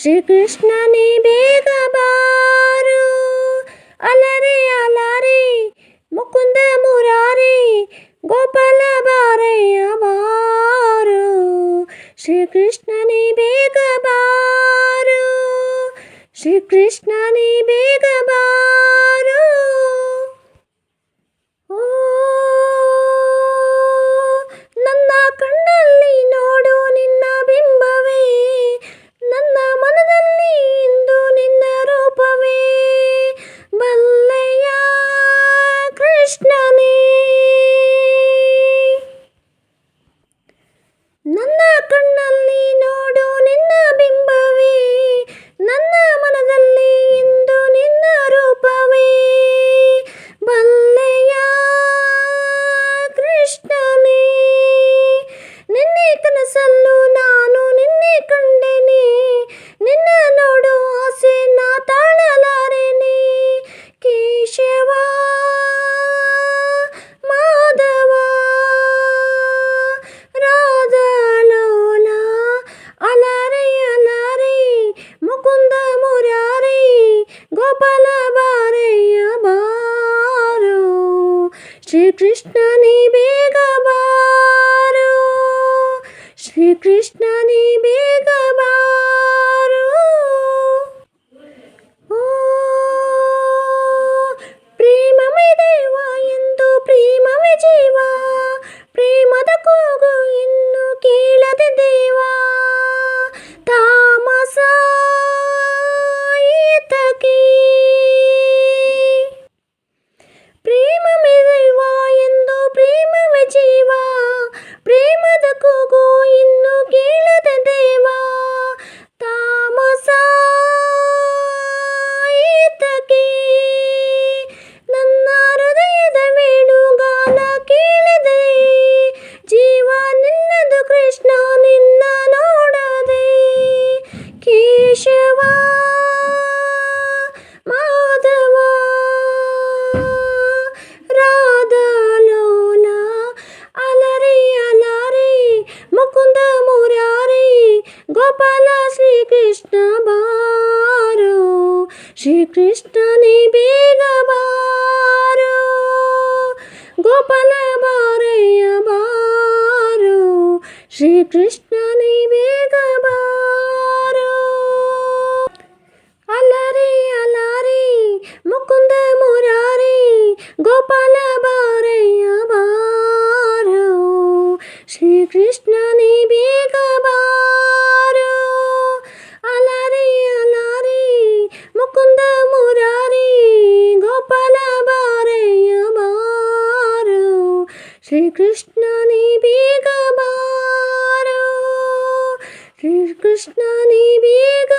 ಶ್ರೀಕೃಷ್ಣನೇ ಬೇಗ ಬಾರು ಅಲರೆ ಅಲಾರೆ ಮುಕುಂದ ಮುರಾರೆ ಗೋಪಾಲ ಬಾರಯ್ಯ ಬಾರು ಶ್ರೀಕೃಷ್ಣನೇ ಬೇಗ ಬಾರು ಶ್ರೀಕೃಷ್ಣ श्री कृष्ण ने बेगबारो श्री कृष्ण ने बेग ಕೃಷ್ಣ ಬಾರೋ ಶ್ರೀಕೃಷ್ಣನೇ ಬೇಗ ಬಾರೋ ಗೋಪಾಲ ಬಾರಯ್ಯ ಬಾರೋ ಶ್ರೀಕೃಷ್ಣನೇ ಬೇಗ ಬಾರೋ ಅಲರಿ ಅಲಾರಿ ಮುಕುಂದ ಮುರಾರಿ ಗೋಪಾಲ ಬಾರಯ್ಯ ಬಾರೋ ಶ್ರೀಕೃಷ್ಣನೇ શ્રીકૃષ્ણની બીગ બારો શ્રીકૃષ્ણની બીગ